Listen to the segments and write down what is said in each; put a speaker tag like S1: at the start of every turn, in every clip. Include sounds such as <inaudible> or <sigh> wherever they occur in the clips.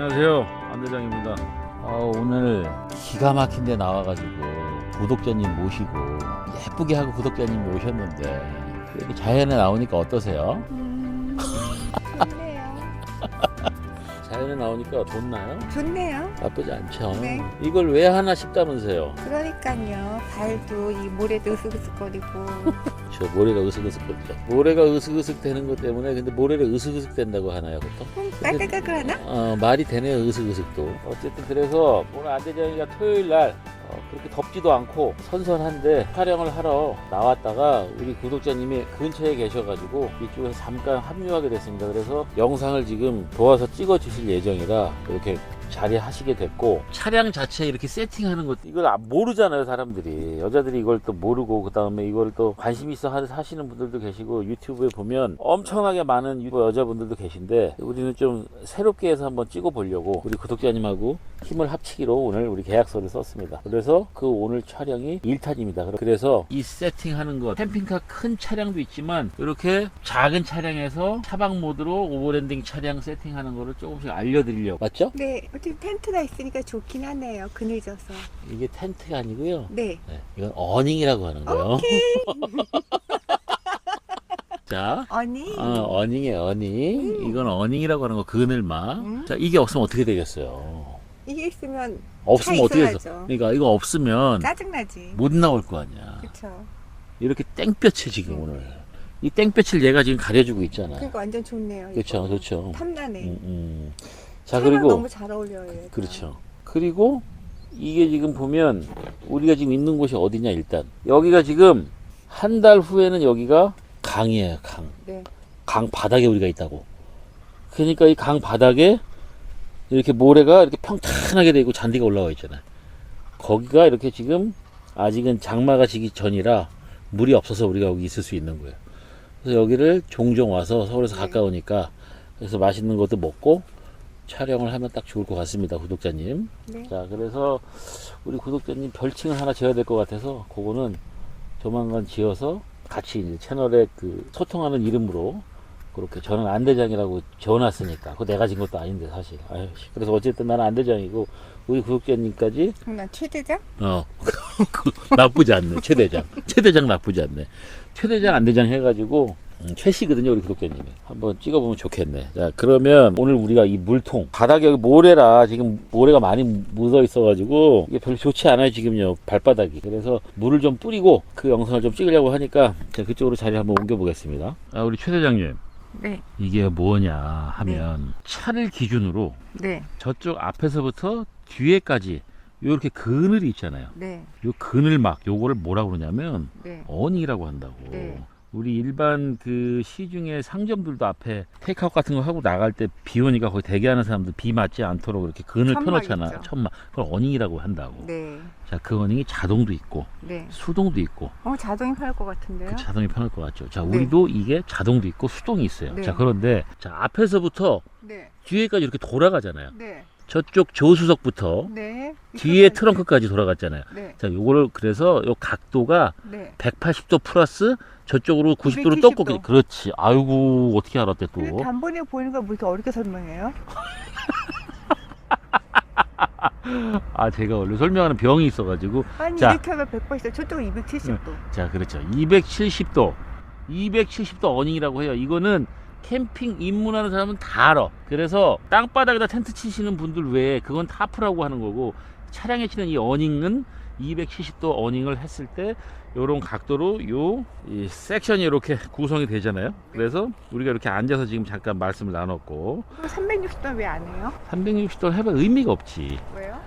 S1: 안녕하세요 안 대장입니다 아, 오늘 기가 막힌 데 나와가지고 구독자님 모시고 예쁘게 하고 구독자님이 오셨는데 이렇게 자연에 나오니까 어떠세요?
S2: 음, 좋네요.
S1: 자연에 나오니까 좋나요?
S2: 좋네요.
S1: 나쁘지 않죠
S2: 네.
S1: 이걸 왜 하나 싶다면서요
S2: 그러니까요. 발도 이 모래도 으슥으슥거리고
S1: 저 모래가 으슥으슥 거리죠 모래가 으슥으슥 되는 것 때문에 근데 모래가 으슥으슥 된다고 하나요 보통?
S2: 음, 깔깔깔깔하나?
S1: 어, 말이 되네요 으슥으슥도 어쨌든 그래서 오늘 안대장이가 토요일 날 어, 그렇게 덥지도 않고 선선한데 촬영을 하러 나왔다가 우리 구독자님이 근처에 계셔가지고 이쪽에서 잠깐 합류하게 됐습니다 그래서 영상을 지금 도와서 찍어 주실 예정이라 이렇게 자리하시게 됐고 차량 자체 이렇게 세팅하는 것 이걸 아- 모르잖아요 사람들이. 여자들이 이걸 또 모르고 그 다음에 이걸 또 관심 있어 하- 하시는 분들도 계시고 유튜브에 보면 엄청나게 많은 유- 여자분들도 계신데 우리는 좀 새롭게 해서 한번 찍어 보려고 우리 구독자님하고 힘을 합치기로 오늘 우리 계약서를 썼습니다. 그래서 그 오늘 촬영이 1탄입니다. 그래서 이 세팅하는 것. 캠핑카 큰 차량도 있지만 이렇게 작은 차량에서 차박 모드로 오버랜딩 차량 세팅하는 거를 조금씩 알려드리려고. 맞죠?
S2: 네. 어차피 텐트가 있으니까 좋긴 하네요. 그늘져서.
S1: 이게 텐트가 아니고요.
S2: 네.
S1: 네, 이건 어닝이라고 하는 거예요. <laughs> 자,
S2: 아니.
S1: 어, 어닝이에요, 어닝. 이건 어닝이라고 하는 거, 그늘막.
S2: 음.
S1: 자, 이게 없으면 어떻게 되겠어요?
S2: 이게 있으면
S1: 없으면
S2: 차
S1: 어떻게
S2: 있어야죠.
S1: 됐어? 그러니까 이거 없으면
S2: 짜증나지.
S1: 못 나올 거 아니야.
S2: 그쵸.
S1: 이렇게 땡볕에 지금
S2: 음.
S1: 오늘. 이 땡볕을 얘가 지금 가려주고 있잖아.
S2: 그러니까 완전 좋네요.
S1: 그렇죠. 그렇죠.
S2: 탐나네.
S1: 음, 음. 자, 그리고.
S2: 너무 잘 어울려요. 얘가.
S1: 그렇죠. 그리고 이게 지금 보면 우리가 지금 있는 곳이 어디냐 일단 여기가 지금 한 달 후에는 여기가 강이에요 강.
S2: 네.
S1: 강 바닥에 우리가 있다고. 그러니까 이 강 바닥에 이렇게 모래가 이렇게 평탄하게 되고 잔디가 올라와 있잖아요. 거기가 이렇게 지금 아직은 장마가 지기 전이라 물이 없어서 우리가 여기 있을 수 있는 거예요. 그래서 여기를 종종 와서 서울에서
S2: 네.
S1: 가까우니까 그래서 맛있는 것도 먹고 촬영을 하면 딱 좋을 것 같습니다, 구독자님.
S2: 네.
S1: 자, 그래서 우리 구독자님 별칭을 하나 지어야 될 것 같아서 그거는 조만간 지어서 같이 이제 채널에 그 소통하는 이름으로 그렇게 저는 안대장이라고 지어놨으니까 그거 내가 진 것도 아닌데 사실 아유, 씨. 그래서 어쨌든 나는 안대장이고 우리 구독자님까지
S2: 그럼 난 최대장?
S1: 어 그, <laughs> 나쁘지 않네 최대장 최대장 나쁘지 않네 최대장 안대장 해가지고 음, 최씨거든요 우리 구독자님이 한번 찍어보면 좋겠네 자 그러면 오늘 우리가 이 물통 바닥에 여기 모래라 지금 모래가 많이 묻어 있어 가지고 이게 별로 좋지 않아요 지금요 발바닥이 그래서 물을 좀 뿌리고 그 영상을 좀 찍으려고 하니까 제가 그쪽으로 자리 한번 옮겨 보겠습니다 아 우리 최 대장님
S2: 네.
S1: 이게 뭐냐 하면 차를 기준으로
S2: 네.
S1: 저쪽 앞에서부터 뒤에까지 이렇게 그늘이 있잖아요
S2: 네.
S1: 요 그늘 막 요거를 뭐라고 그러냐면
S2: 네.
S1: 어닝이라고 한다고.
S2: 네.
S1: 우리 일반 그 시중에 상점들도 앞에 테이크아웃 같은 거 하고 나갈 때 비 오니까 거기 대기하는 사람들 비 맞지 않도록 이렇게 그늘 펴놓잖아.
S2: 있죠.
S1: 천막. 그걸 어닝이라고 한다고.
S2: 네.
S1: 자, 그 어닝이 자동도 있고
S2: 네.
S1: 수동도 있고
S2: 어, 자동이 팔것 같은데요?
S1: 그 자동이 편할 것 같죠. 자,
S2: 네.
S1: 우리도 이게 자동도 있고 수동이 있어요.
S2: 네.
S1: 자, 그런데 자 앞에서부터
S2: 네.
S1: 뒤에까지 이렇게 돌아가잖아요.
S2: 네.
S1: 저쪽 조수석부터
S2: 네.
S1: 뒤에. 트렁크까지 돌아갔잖아요.
S2: 네.
S1: 자, 요거를 그래서 요 각도가
S2: 네.
S1: 180도 플러스 저쪽으로 90도로
S2: 270도.
S1: 떡고기 그렇지 아이고 어떻게 알았대 또
S2: 그 단번에 보이는 걸뭐 이렇게 어렵게 설명해요? <laughs>
S1: 아 제가 원래 설명하는 병이 있어가지고
S2: 아니
S1: 자.
S2: 이렇게 하면 180도, 저쪽은 270도.
S1: 자 그렇죠 270도 270도 어닝이라고 해요 이거는 캠핑 입문하는 사람은 다 알아 그래서 땅바닥에다 텐트 치시는 분들 외에 그건 타프라고 하는 거고 차량에 치는 이 어닝은 270도 어닝을 했을 때 요런 각도로 요이 섹션이 이렇게 구성이 되잖아요 그래서 우리가 이렇게 앉아서 지금 잠깐 말씀을 나눴고
S2: 그럼 360도 왜 안 해요?
S1: 360도를 해봐 의미가 없지
S2: 왜요?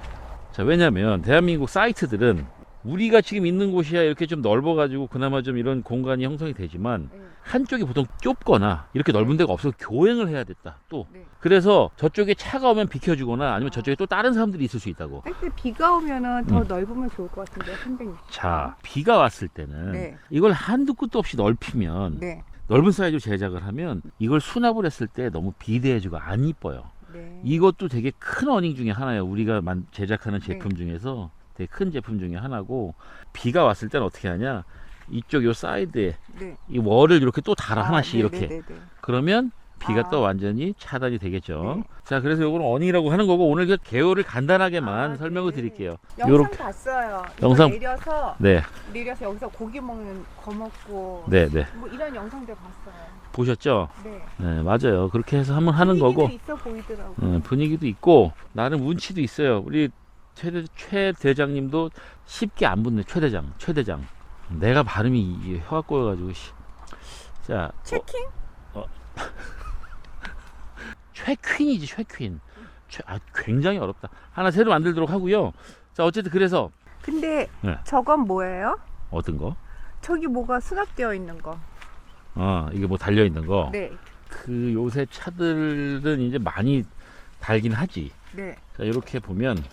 S1: 자, 왜냐면 대한민국 사이트들은 우리가 지금 있는 곳이야 이렇게 좀 넓어가지고 그나마 좀 이런 공간이 형성이 되지만
S2: 네.
S1: 한쪽이 보통 좁거나 이렇게 넓은 데가 없어서 교행을 해야 됐다 또
S2: 네.
S1: 그래서 저쪽에 차가 오면 비켜주거나 아니면 저쪽에 또 다른 사람들이 있을 수 있다고
S2: 근데 비가 오면은 더
S1: 음.
S2: 넓으면 좋을 것 같은데 360도.
S1: 자 비가 왔을 때는
S2: 네.
S1: 이걸 한두 끝도 없이 넓히면
S2: 네.
S1: 넓은 사이즈로 제작을 하면 이걸 수납을 했을 때 너무 비대해지고 안 이뻐요
S2: 네.
S1: 이것도 되게 큰 어닝 중에 하나예요. 우리가 만- 제작하는
S2: 네.
S1: 제품 중에서 되게 큰 제품 중에 하나고 비가 왔을 때는 어떻게 하냐? 이쪽 요 사이드에
S2: 네.
S1: 이 월을 이렇게 또 달아
S2: 아,
S1: 하나씩
S2: 네,
S1: 이렇게
S2: 네, 네, 네.
S1: 그러면 비가
S2: 아.
S1: 또 완전히 차단이 되겠죠.
S2: 네.
S1: 자, 그래서 요거는 어닝이라고 하는 거고 오늘 그 개요를 간단하게만
S2: 아,
S1: 설명을
S2: 네.
S1: 드릴게요.
S2: 영상
S1: 요렇게.
S2: 봤어요.
S1: 영상-
S2: 내려서
S1: 네,
S2: 내려서 여기서 고기 먹는 거 먹고
S1: 네, 네.
S2: 뭐 이런 영상들 봤어요.
S1: 보셨죠?
S2: 네.
S1: 네, 맞아요. 그렇게 해서 한번 하는
S2: 분위기도
S1: 거고
S2: 있어 보이더라고.
S1: 음, 분위기도 있고 나름 운치도 있어요. 우리 최, 최 대장님도 쉽게 안 붙네. 최 대장, 최 대장. 내가 발음이 이- 혀가 꼬여가지고. 씨. 자, 어,
S2: 체킹? <laughs>
S1: 최퀸이지 최퀸. 최, 아, 굉장히 어렵다. 하나 새로 만들도록 하고요. 자, 어쨌든 그래서
S2: 근데
S1: 네.
S2: 저건 뭐예요?
S1: 어떤 거?
S2: 저기 뭐가 수납되어 있는 거.
S1: 아, 이게 뭐 달려 있는 거.
S2: 네.
S1: 그 요새 차들은 이제 많이 달긴 하지.
S2: 네.
S1: 자, 이렇게 보면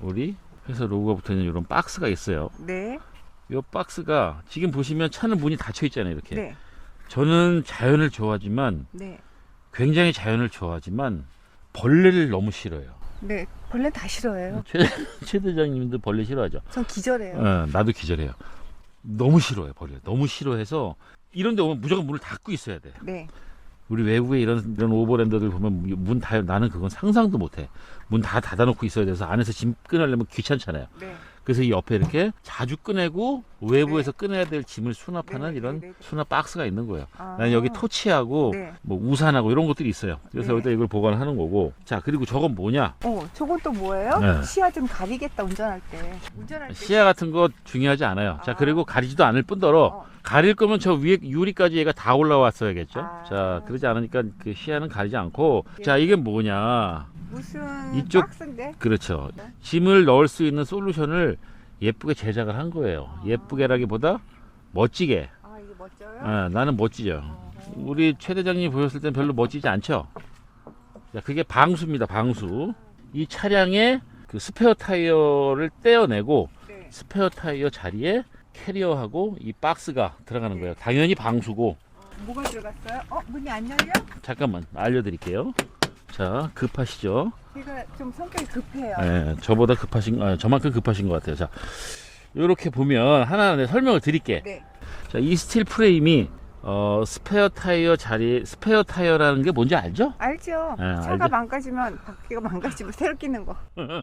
S1: 우리 회사 로고가 붙어 있는 이런 박스가 있어요.
S2: 네.
S1: 이 박스가 지금 보시면 차는 문이 닫혀 있잖아요. 이렇게.
S2: 네.
S1: 저는 자연을 좋아하지만
S2: 네.
S1: 굉장히 자연을 좋아하지만 벌레를 너무 싫어해요.
S2: 네. 벌레 다 싫어해요.
S1: 최, <laughs> 최 대장님도 벌레 싫어하죠.
S2: 전 기절해요.
S1: 어, 나도 기절해요. 너무 싫어해 벌레. 너무 싫어해서 이런 데 오면 무조건 문을 닫고 있어야 돼.
S2: 네.
S1: 우리 외국에 이런 이런 오버랜드들 보면 문 다 나는 그건 상상도 못해. 문 다 닫아놓고 있어야 돼서 안에서 짐 끊으려면 귀찮잖아요.
S2: 네.
S1: 그래서 이 옆에 이렇게 자주 꺼내고 외부에서 꺼내야 될 짐을 수납하는
S2: 네,
S1: 이런
S2: 네, 네, 네.
S1: 수납 박스가 있는 거예요.
S2: 아.
S1: 난 여기 토치하고
S2: 네.
S1: 뭐 우산하고 이런 것들이 있어요. 그래서
S2: 네.
S1: 여기다 이걸 보관하는 거고. 자 그리고 저건 뭐냐?
S2: 어, 저건 또 뭐예요?
S1: 네.
S2: 시야 좀 가리겠다 운전할 때. 운전할 때.
S1: 시야 같은 거 중요하지 않아요. 자
S2: 아.
S1: 그리고 가리지도 않을 뿐더러
S2: 어.
S1: 가릴 거면 저 위에 유리까지 얘가 다 올라왔어야겠죠.
S2: 아.
S1: 자 그러지 않으니까 그 시야는 가리지 않고. 자 이게 뭐냐?
S2: 무슨
S1: 이쪽-
S2: 박스인데?
S1: 그렇죠.
S2: 네.
S1: 짐을 넣을 수 있는 솔루션을 예쁘게 제작을 한 거예요.
S2: 아.
S1: 예쁘게라기보다 멋지게.
S2: 아, 이게 멋져요?
S1: 아, 나는 멋지죠.
S2: 어.
S1: 우리 최 대장님 보셨을 땐 별로 멋지지 않죠? 자, 그게 방수입니다, 방수. 이 차량의 그 스페어 타이어를 떼어내고
S2: 네.
S1: 스페어 타이어 자리에 캐리어하고 이 박스가 들어가는
S2: 네.
S1: 거예요. 당연히 방수고.
S2: 뭐가 들어갔어요? 어, 문이 안 열려?
S1: 잠깐만, 알려드릴게요. 자, 급하시죠?
S2: 제가 좀 성격이 급해요.
S1: 예, 저보다 급하신, 아, 저만큼 급하신 것 같아요. 자, 이렇게 보면 하나 내 설명을 드릴게.
S2: 네.
S1: 자, 이 스틸 프레임이 어, 스페어 타이어 자리, 스페어 타이어라는 게 뭔지 알죠?
S2: 알죠?
S1: 네,
S2: 차가
S1: 알죠.
S2: 망가지면 바퀴가 망가지면 새로 끼는 거. <laughs>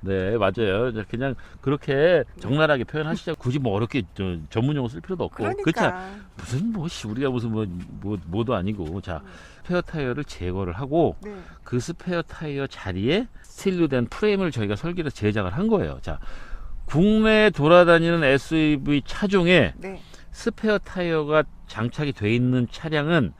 S1: 네, 맞아요. 그냥 그렇게 적나라하게 표현하시죠. 굳이 뭐 어렵게 저, 전문 용어 쓸 필요도 없고.
S2: 그러니까.
S1: 그렇지 않- 무슨 뭐 씨, 우리가 무슨 뭐, 뭐 뭐도 아니고. 자, 스페어 타이어를 제거를 하고
S2: 네.
S1: 그 스페어 타이어 자리에 스틸로 된 프레임을 저희가 설계를 제작을 한 거예요. 자, 국내에 돌아다니는 SUV 차종에
S2: 네.
S1: 스페어 타이어가 장착이 돼 있는 차량은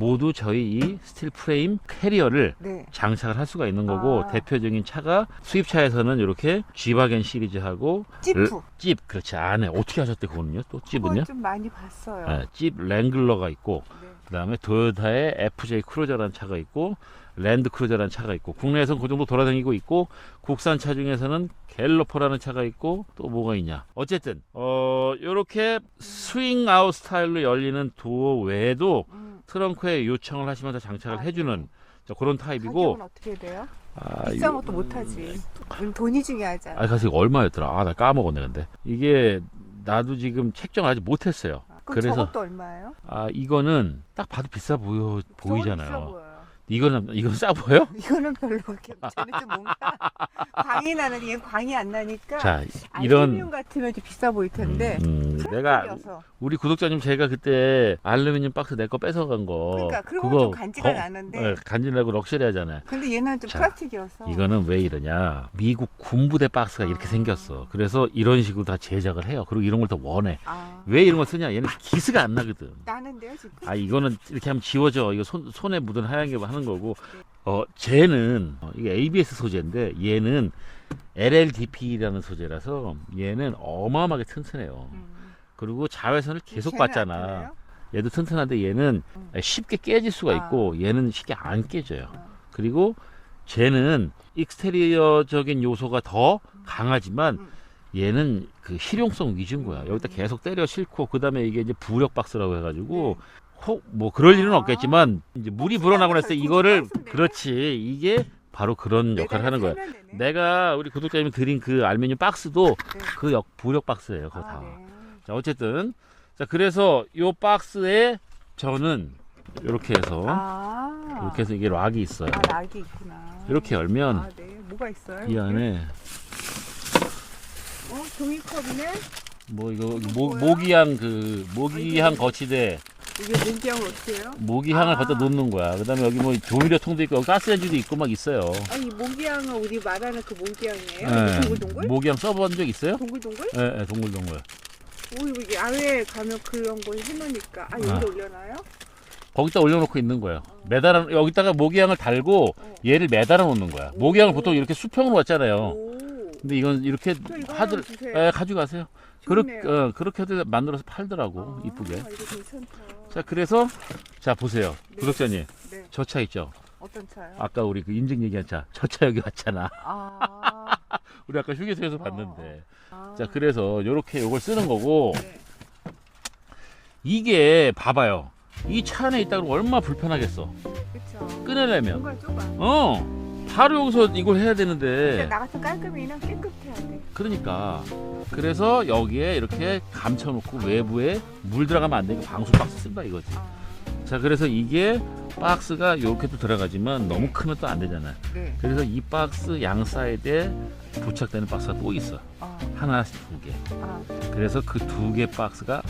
S1: 모두 저희 이 스틸 프레임 캐리어를
S2: 네.
S1: 장착을 할 수가 있는 거고
S2: 아.
S1: 대표적인 차가 수입차에서는 이렇게 G바겐 시리즈하고
S2: 찌프.
S1: 찝 그렇지 안에 어떻게 하셨대 그거는요 또 찝은요
S2: 좀 많이 봤어요.
S1: 네, 찝 랭글러가 있고
S2: 네.
S1: 그 다음에 토요타의 FJ 크루저라는 차가 있고 랜드 크루저라는 차가 있고 국내에서는 그 정도 돌아다니고 있고 국산 차 중에서는 갤러퍼라는 차가 있고 또 뭐가 있냐 어쨌든 어 요렇게 스윙 아웃 스타일로 열리는 도어 외에도
S2: 음.
S1: 트렁크에 요청을 하시면 다 장착을
S2: 아,
S1: 해주는 자, 그런 타입이고
S2: 가격은 어떻게 돼요?
S1: 아,
S2: 비싼 것도 못하지. 우린 돈이 중요하잖아.
S1: 아, 이거 얼마였더라? 아, 나 까먹었네, 근데. 이게 나도 지금 책정을 아직 못했어요.
S2: 그럼
S1: 그래서
S2: 저것도 얼마예요?
S1: 아, 이거는 딱 봐도 비싸 보여
S2: 저건 비싸
S1: 보이잖아요.
S2: 보여요.
S1: 이거는 이건 싸 보여? <laughs>
S2: 이거는 별로 그렇게 쟤는 좀 뭔가 광이 나는 얘 광이 안 나니까
S1: 자,
S2: 알루미늄
S1: 이런
S2: 같으면 좀 비싸 보일 텐데
S1: 음, 음, 내가
S2: 플라스틱이어서.
S1: 우리 구독자님 제가 그때 알루미늄 박스 내 거 뺏어간 거
S2: 그러니까 그런 건좀 간지가 나는데.
S1: 예, 간지나고 럭셔리하잖아요.
S2: 근데 얘는 좀
S1: 자,
S2: 플라스틱이어서
S1: 이거는 왜 이러냐? 미국 군부대 박스가 이렇게
S2: 아.
S1: 생겼어. 그래서 이런 식으로 다 제작을 해요. 그리고 이런 걸 더 원해.
S2: 아,
S1: 왜 이런 걸 쓰냐? 얘는 기스가 안 나거든.
S2: 나는데요 지금
S1: 아 이거는 이렇게 하면 지워져. 이거 손 손에 묻은 하얀 게 하는 거고. 어 쟤는 어, 이게 ABS 소재인데 얘는 LLDP라는 소재라서 얘는 어마어마하게 튼튼해요.
S2: 음.
S1: 그리고 자외선을 계속
S2: 쟤는
S1: 받잖아. 얘도 튼튼한데 얘는
S2: 음.
S1: 쉽게 깨질 수가
S2: 아.
S1: 있고 얘는 쉽게 안 깨져요.
S2: 어.
S1: 그리고 쟤는 익스테리어적인 요소가 더 강하지만
S2: 음.
S1: 얘는 그 실용성 위주인 거야. 여기다
S2: 음.
S1: 계속 때려 싣고 그다음에 이게 이제 부력 박스라고 해가지고
S2: 네.
S1: 혹뭐 그럴 일은
S2: 아.
S1: 없겠지만 이제 물이 불어나고 때
S2: 결국
S1: 이거를. 그렇지 이게 바로 그런 역할을 하는 거야.
S2: 살면 되네.
S1: 내가 우리 구독자님이 드린 그 알루미늄 박스도
S2: 네.
S1: 그역 부력 박스예요. 그거
S2: 아,
S1: 다.
S2: 네.
S1: 자 어쨌든 자 그래서 요 박스에 저는 이렇게 해서
S2: 아.
S1: 이렇게 해서 이게 락이 있어요.
S2: 아, 락이 있구나.
S1: 이렇게 열면
S2: 아, 네. 뭐가 있어요?
S1: 이 안에
S2: 어, 종이컵이네?
S1: 뭐 이거 모? 모기향 그 모기향 거치대
S2: 이게 냉장을 어떻게 해요?
S1: 모기향을
S2: 아.
S1: 갖다 놓는 거야. 그 다음에 여기 뭐 조미료통도 있고 가스레인지도 있고 막 있어요.
S2: 아니, 모기향은 우리 말하는 그 모기향이에요?
S1: 예.
S2: 동글동글?
S1: 모기향 써본 적 있어요?
S2: 동글동글?
S1: 예, 예, 동글동글.
S2: 오, 이게 야외에 가면 그런 거 해놓으니까. 아, 여기
S1: 아.
S2: 올려놔요?
S1: 거기다 올려놓고 있는 거예요. 매달아 여기다가 모기향을 달고
S2: 어.
S1: 얘를 매달아 놓는 거야. 모기향을 보통 이렇게 수평으로 왔잖아요.
S2: 오.
S1: 근데 이건 이렇게
S2: 저 이거
S1: 하들
S2: 주세요.
S1: 예, 가져가세요. 그렇게. 어, 그렇게 해도 만들어서 팔더라고
S2: 아,
S1: 이쁘게.
S2: 이거 괜찮다.
S1: 자 그래서 자 보세요
S2: 네.
S1: 구독자님
S2: 네.
S1: 저 차 있죠.
S2: 어떤 차요?
S1: 아까 우리 그 인증 얘기한 차 저 차 여기 왔잖아.
S2: 아. <laughs>
S1: 우리 아까 휴게소에서
S2: 어,
S1: 봤는데.
S2: 아.
S1: 자 그래서 요렇게 요걸 쓰는 거고
S2: 네.
S1: 이게 봐봐요. 이 차 안에 있다 그러면 얼마나 불편하겠어.
S2: 그쵸.
S1: 끊으려면.
S2: 뭔가 좁아.
S1: 어. 바로 여기서 이걸 해야 되는데.
S2: 나 같은 깔끔이는 깨끗해야 돼.
S1: 그러니까. 그래서 여기에 이렇게 감춰놓고 외부에 물 들어가면 안 되니까 방수 박스 쓴다 이거지.
S2: 아.
S1: 자 그래서 이게 박스가 이렇게도 들어가지만 너무 크면 또 안 되잖아.
S2: 네.
S1: 그래서 이 박스 양 사이드에 부착되는 박스가 또 있어.
S2: 아.
S1: 하나씩 두 개.
S2: 아.
S1: 그래서 그 두 개 박스가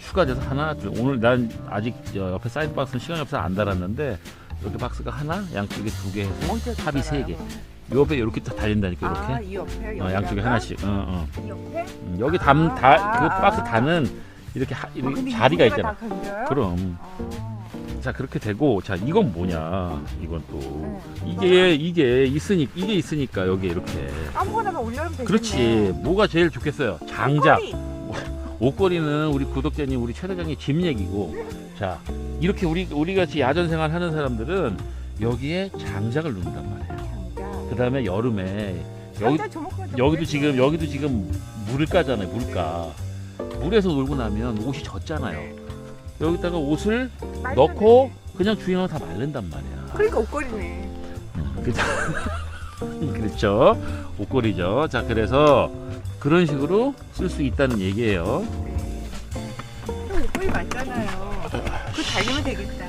S1: 추가돼서 하나, 둘. 오늘 난 아직 저 옆에 사이드 박스는 시간이 없어서 안 달았는데 이렇게 박스가 하나, 양쪽에 두 개 해서 합이 세 개. 옆에 이렇게 다 달린다니까 이렇게.
S2: 아, 이 옆에
S1: 어, 양쪽에? 하나씩. 어, 어.
S2: 이 옆에?
S1: 음, 여기 담, 다, 그
S2: 아,
S1: 박스
S2: 아.
S1: 다는 이렇게, 하,
S2: 아,
S1: 이렇게 자리가 있잖아. 그럼.
S2: 아.
S1: 자, 그렇게 되고, 자, 이건 뭐냐. 이건 또.
S2: 네.
S1: 이게, 이게 있으니, 이게 있으니까 여기 이렇게.
S2: 아무거나 올려면 되겠네.
S1: 그렇지. 뭐가 제일 좋겠어요? 장작.
S2: 꼬리.
S1: 옷걸이 는 우리 구독자님, 우리 최 대장의 집 얘기고, 자 이렇게 우리 우리 같이 야전 생활 하는 사람들은 여기에 장작을 놓는단 말이에요.
S2: 장작.
S1: 그 다음에 여름에 여기
S2: 장작
S1: 여기도
S2: 왜
S1: 지금? 여기도 지금 물가잖아요, 물가. 물에서 놀고 나면 옷이 젖잖아요.
S2: 네.
S1: 여기다가 옷을
S2: 말도
S1: 넣고. 그냥 주행하면 다 마른단 말이야.
S2: 그러니까 옷걸이네.
S1: 음, 그죠? <laughs> 그렇죠. 옷걸이죠. 자 그래서 그런 식으로 쓸 수 있다는 얘기예요.
S2: 네. 또 옷걸이 맞잖아요. 그거 달리면 되겠다.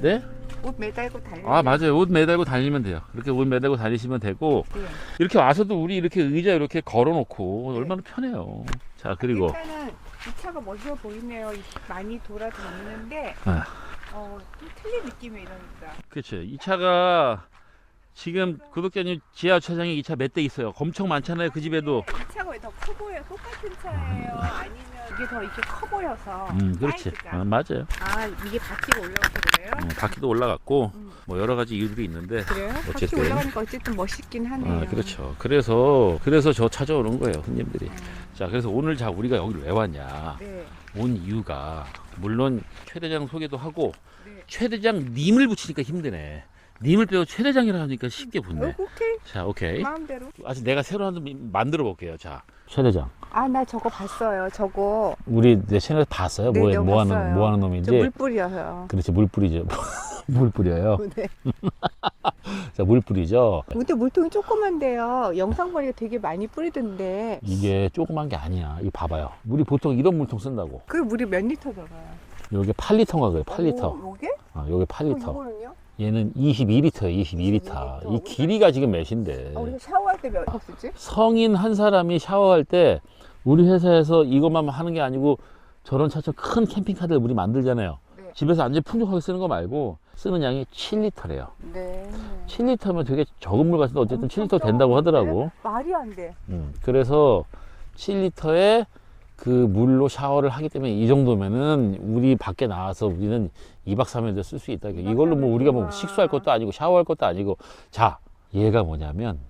S1: 네?
S2: 옷 매달고 달리면.
S1: 아 맞아요 옷 매달고 다니면 돼요 그렇게 옷 매달고 다니시면 되고
S2: 네.
S1: 이렇게 와서도 우리 이렇게 의자 이렇게 걸어놓고 얼마나 편해요 자 그리고
S2: 일단은 이 차가 멋져 보이네요. 이- 많이 돌아다니는데
S1: 아.
S2: 어, 좀 틀린 느낌이 이러니까.
S1: 그렇죠 이 차가 지금 구독자님 지하 주차장에 이 차 몇 대 있어요 엄청 많잖아요 그 집에도
S2: 이 차가 왜 더 커 보여? 똑같은 차예요? 아니면 이게 더 이렇게 커 보여서?
S1: 음 그렇지
S2: 사이즈가?
S1: 아, 맞아요
S2: 아 이게 바퀴가 올라가서 그래요?
S1: 음, 바퀴도 올라갔고
S2: 음.
S1: 뭐 여러 가지 이유들이 있는데
S2: 그래요? 바퀴
S1: 어쨌든.
S2: 올라가니까 어쨌든 멋있긴 하네요.
S1: 아 그렇죠 그래서 그래서 저 찾아오는 거예요 손님들이
S2: 음,
S1: 자 그래서 오늘 자 우리가 여기를 왜 왔냐
S2: 네.
S1: 온 이유가 물론 최 대장 소개도 하고
S2: 네.
S1: 최 대장 님을 붙이니까 힘드네. 님을 빼고 최 대장이라 하니까 쉽게 붙네.
S2: 어, 오케이.
S1: 자, 오케이.
S2: 마음대로.
S1: 아직 내가 새로 한번 만들어 볼게요. 자, 최 대장.
S2: 아, 나 저거 봤어요. 저거.
S1: 우리 내 채널 봤어요?
S2: 네,
S1: 뭐,
S2: 네,
S1: 뭐 하는
S2: 봤어요.
S1: 뭐 하는
S2: 저
S1: 놈인지.
S2: 물 뿌려요.
S1: 그렇지, 물 뿌리죠. <laughs> 물 뿌려요.
S2: 네. <laughs>
S1: 자, 물 뿌리죠.
S2: 근데 물통이 조그만데요. 영상 보니까 되게 많이 뿌리던데.
S1: 이게 조그만 게 아니야. 이거 봐봐요. 우리 보통 이런 물통 쓴다고.
S2: 그 물이 몇 리터 들어가요?
S1: 요게 8리터인가 그래. 8리터.
S2: 오, 요게?
S1: 아, 요게
S2: 어,
S1: 8리터.
S2: 이거는요?
S1: 얘는 22리터예요. 22리터. 이 길이가 지금 몇인데.
S2: 아, 우리가 샤워할 때몇 쓰지?
S1: 성인 한 사람이 샤워할 때 우리 회사에서 이것만 하는 게 아니고 저런 차처럼 큰 캠핑카들 우리 만들잖아요.
S2: 네.
S1: 집에서 완전 풍족하게 쓰는 거 말고 쓰는 양이 7리터래요.
S2: 네.
S1: 7리터면 되게 적은 물 같은데 어쨌든
S2: 엄청
S1: 7리터 된다고? 하더라고.
S2: 말이 안 돼.
S1: 음, 그래서 7리터에 그 물로 샤워를 하기 때문에 이 정도면은 우리 밖에 나와서 우리는 2박 3일도 쓸 수 있다. 이걸로 뭐 우리가 뭐 식수할 것도 아니고 샤워할 것도 아니고 자, 얘가 뭐냐면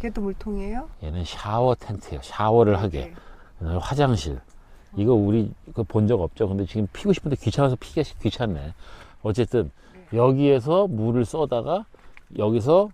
S2: 걔도 물통이에요?
S1: 얘는 샤워 텐트예요. 샤워를 하게.
S2: 네.
S1: 그다음에 화장실. 이거 우리 본 적 없죠. 근데 지금 피고 싶은데 귀찮아서 피기 귀찮네. 어쨌든 여기에서 물을 쏘다가 여기서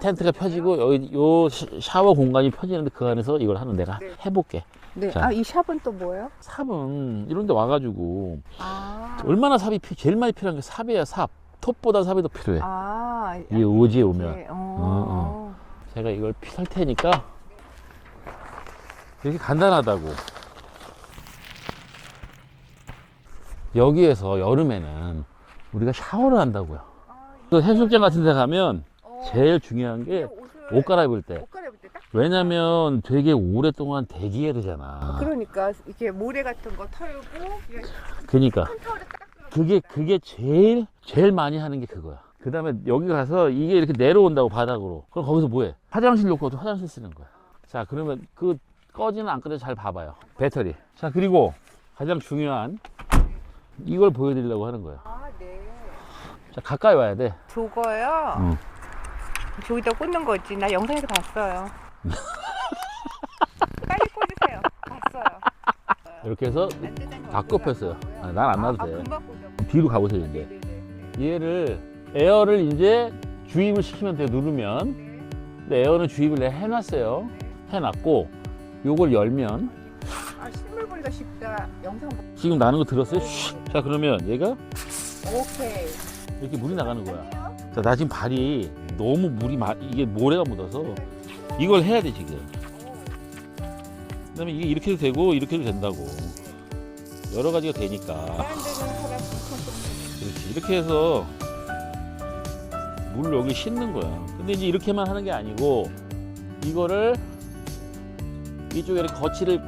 S1: 텐트가 펴지고 여기 요 시- 샤워 공간이 펴지는데 그 안에서 이걸 하는 내가
S2: 네.
S1: 해볼게.
S2: 네.
S1: 자.
S2: 아, 이 샵은 또 뭐예요?
S1: 삽은 이런 데 와가지고
S2: 아.
S1: 얼마나 삽이 피, 제일 많이 필요한 게 삽이야 삽. 톱보다 삽이 더 필요해.
S2: 아.
S1: 이 오지에 오면.
S2: 네. 어.
S1: 어, 제가 이걸 피- 살 테니까 이렇게 간단하다고. 여기에서 여름에는 우리가 샤워를 한다고요. 그 해수욕장 같은 데 가면
S2: 어,
S1: 제일 중요한 게옷 갈아입을 때.
S2: 옷 갈아입을 때 딱.
S1: 왜냐면 되게 오랫동안 대기해야 되잖아.
S2: 그러니까 이렇게 모래 같은 거 털고
S1: 그러니까
S2: 큰 털을 딱.
S1: 그게 그게 제일 제일 많이 하는 게 그거야. 그 다음에 여기 가서 이게 이렇게 내려온다고 바닥으로. 그럼 거기서 뭐해? 화장실 놓고 또 화장실 쓰는 거야. 자 그러면 그 꺼지는 안 꺼져 잘 봐봐요. 배터리. 자 그리고 가장 중요한 이걸 보여드리려고 하는 거야.
S2: 아 네.
S1: 자 가까이 와야 돼.
S2: 저거요.
S1: 응.
S2: 저기다 꽂는 거지. 나 영상에서 봤어요. 빨리 꽂으세요. 봤어요.
S1: 이렇게 해서
S2: 안 되는
S1: 거다
S2: 어떻게
S1: 꼽혔어요.
S2: 하고요?
S1: 아, 난안 놔도
S2: 아,
S1: 돼.
S2: 금방 꽂아.
S1: 뒤로 가보세요 이제.
S2: 네네네.
S1: 얘를 에어를 이제 주입을 시키면 돼요. 누르면.
S2: 네.
S1: 근데 에어는 주입을 내가 해놨어요. 해놨고 요걸 열면
S2: 아 실물 보기가 쉽다. 영상 보.
S1: 지금 나는 거 들었어요? 슉. 자 그러면 얘가
S2: 오케이.
S1: 이렇게 물이 나가는 거야. 자, 나 지금 발이 너무 물이 마, 이게 모래가 묻어서 이걸 해야 돼 지금. 그 다음에 이게 이렇게 해도 되고 이렇게 해도 된다고. 여러 가지가 되니까. 그렇지. 이렇게 해서 물 여기 싣는 거야. 근데 이제 이렇게만 하는 게 아니고 이거를 이쪽에 거치를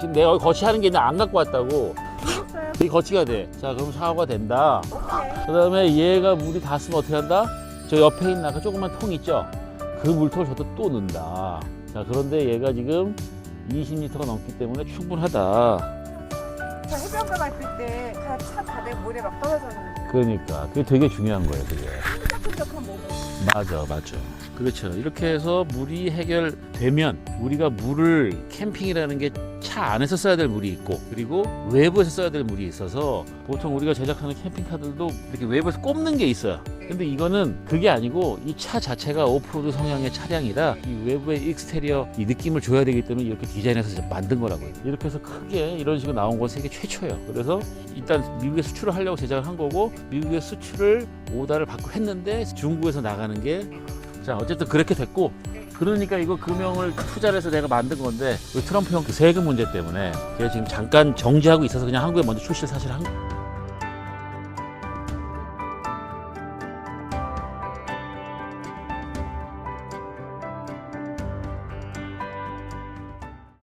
S1: 지금 내가 거치하는 게 있는데 안 갖고 왔다고. 이 거치가 돼. 자, 그럼 샤워가 된다. 그 다음에 얘가 물이 다 쓰면 어떻게 한다? 저 옆에 있는 아까 조그만 통 있죠? 그 물통을 저도 또 넣는다. 자, 그런데 얘가 지금 20리터가 넘기 때문에 충분하다.
S2: 저 해변가 갔을 때차 바닥에 모래 막 떨어졌는데
S1: 그러니까. 그게 되게 중요한 거예요, 그게.
S2: 끈적끈적한 몸을
S1: 맞아, 맞아. 그렇죠. 이렇게 해서 물이 해결되면 우리가 물을 캠핑이라는 게차 안에서 써야 될 물이 있고 그리고 외부에서 써야 될 물이 있어서 보통 우리가 제작하는 캠핑카들도 이렇게 외부에서 꼽는 게 있어요. 근데 이거는 그게 아니고 이 차 자체가 오프로드 성향의 차량이라 이 외부의 익스테리어 이 느낌을 줘야 되기 때문에 이렇게 디자인해서 만든 거라고요. 이렇게 해서 크게 이런 식으로 나온 건 세계 최초예요. 그래서 일단 미국에 수출을 하려고 제작을 한 거고 미국에 수출을 오다를 받고 했는데 중국에서 나가는 게 자 어쨌든 그렇게 됐고 그러니까 이거 금형을 투자를 해서 내가 만든 건데 그 트럼프 형그 세금 문제 때문에 제가 지금 잠깐 정지하고 있어서 그냥 한국에 먼저 출시를 사실 한